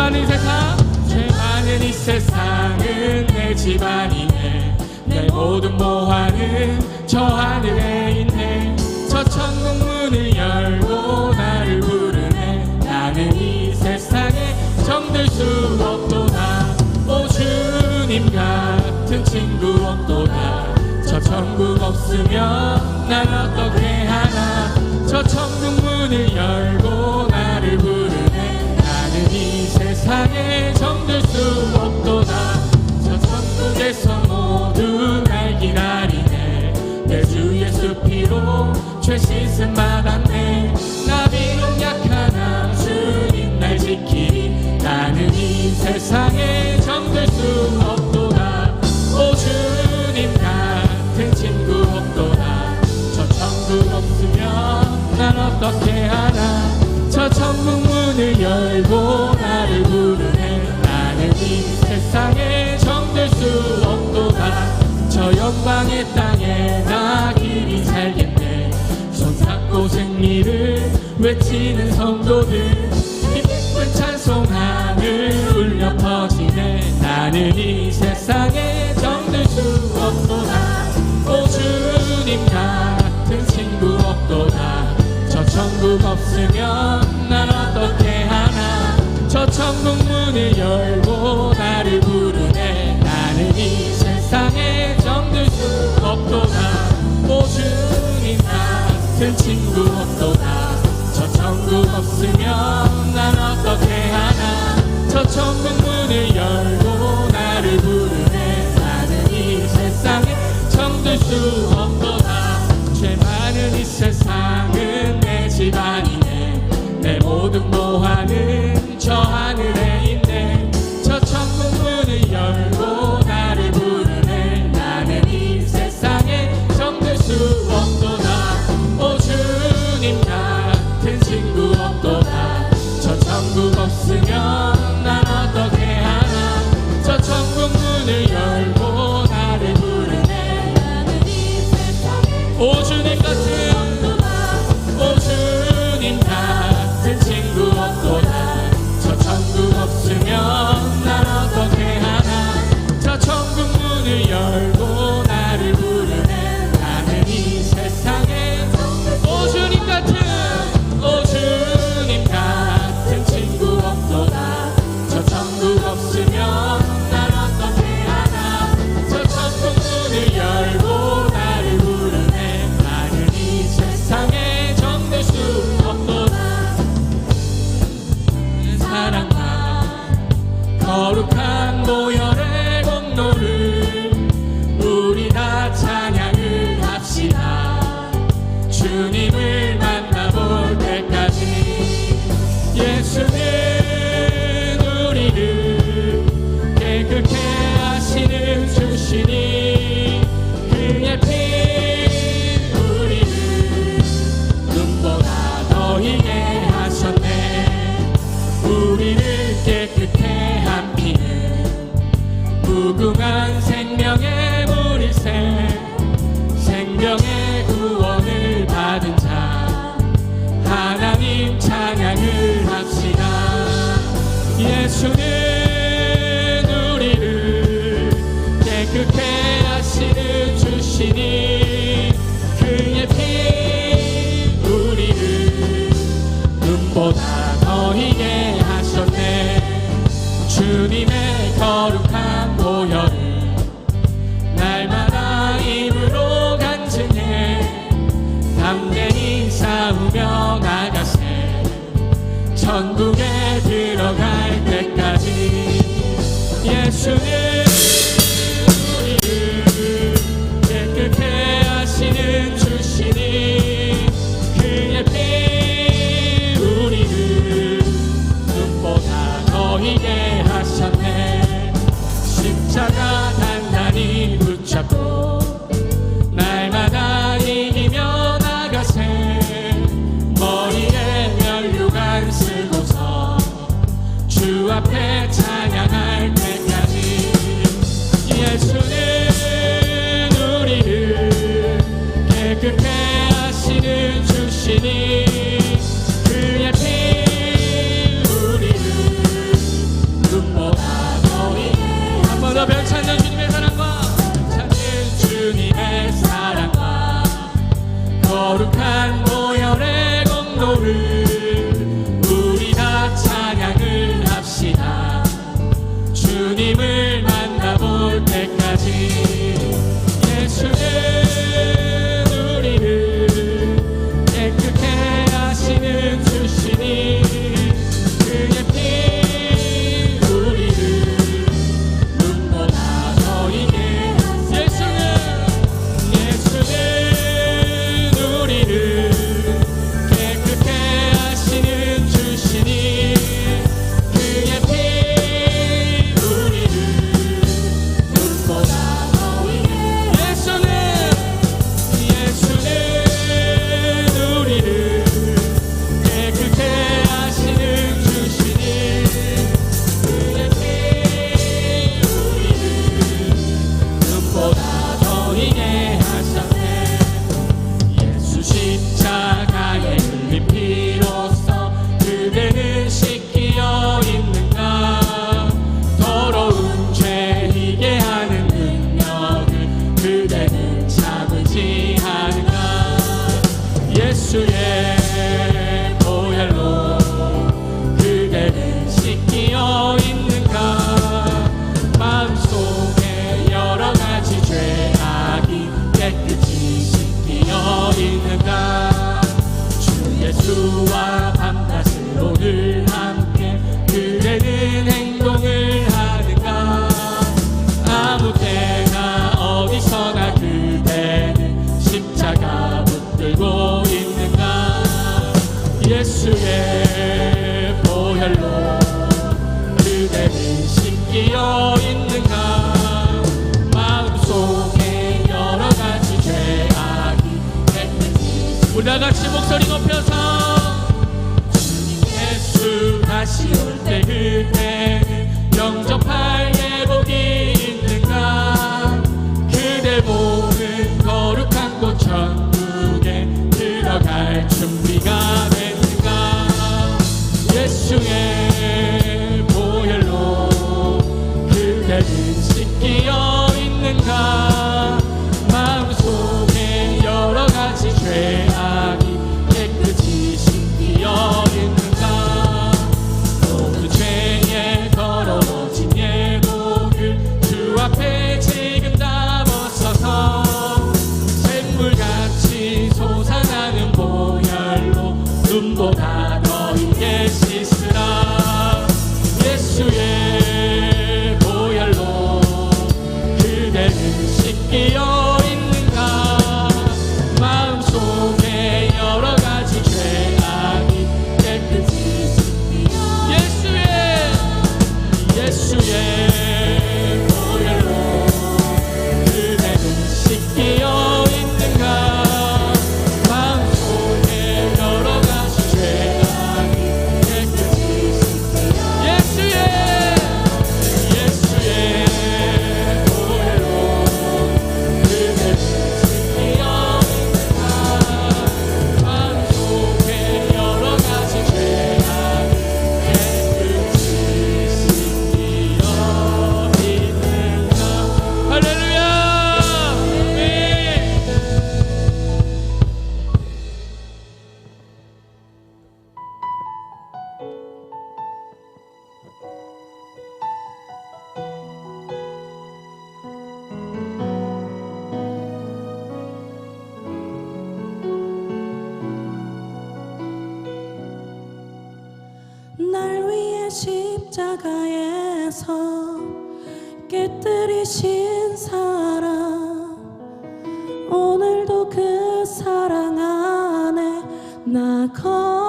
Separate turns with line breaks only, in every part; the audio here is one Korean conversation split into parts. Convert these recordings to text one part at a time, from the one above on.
많은 세상 죄 많은 이 세상은 내 집안이네. 내 모든 모하는 저 하늘에 있네. 저 천국 문을 열고 나를 부르네. 나는 이 세상에 정들 수 없도다. 오 주님 같은 친구 없도다. 저 천국 없으면 난 어떻게 하나. 저 천국 문을 열고 세상에 정들 수 없도다. 저 천국에서 모두 날 기다리네. 내 주 예수 피로 죄 씻은 말 문을 열고 나를 부르네. 나는 이 세상에 정들 수 없도다. 또 주님 같은 친구 없도다. 저 천국 없으면 난 어떻게 하나. 저 천국 문을 열고 나를 부르네. 나는 이 세상에 정들 수 없도다. 죄 많은 이 세상은 내 집안이네. 내 모든 뭐 모화는 저 하늘에 그대는 심기어 있는가? 마음속에 여러 가지 죄악이 있는지. 우리 다 목소리 높여서 주님 예수 다시 올 때 그때
사랑 안에 나 거.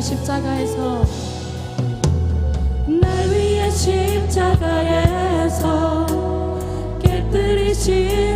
십자가에서 날 위해 십자가에서 깨뜨리신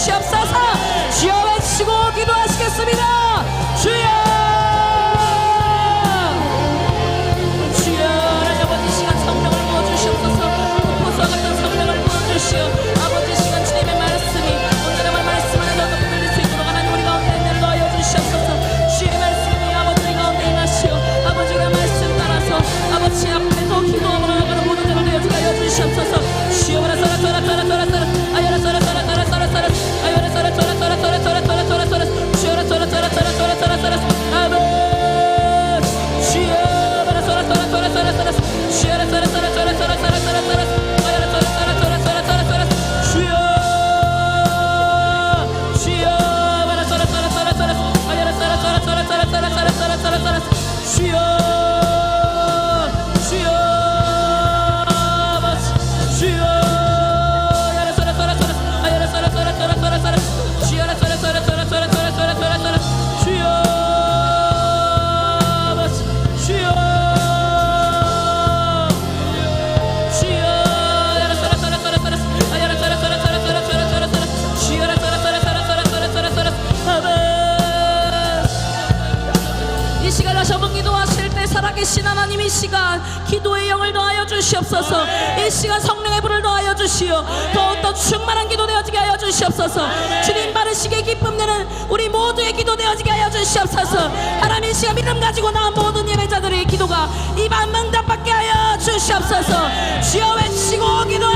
push-ups 시간 기도의 영을 더하여 주시옵소서. 이 시간 성령의 불을 더하여 주시오. 더욱더 충만한 기도 되어지게 하여 주시옵소서. 주님 바르시게 기쁨 내는 우리 모두의 기도 되어지게 하여 주시옵소서. 하나님 이 시간 믿음 가지고 나온 모든 예배자들의 기도가 입안 응답받게 하여 주시옵소서. 주여 외치고 기도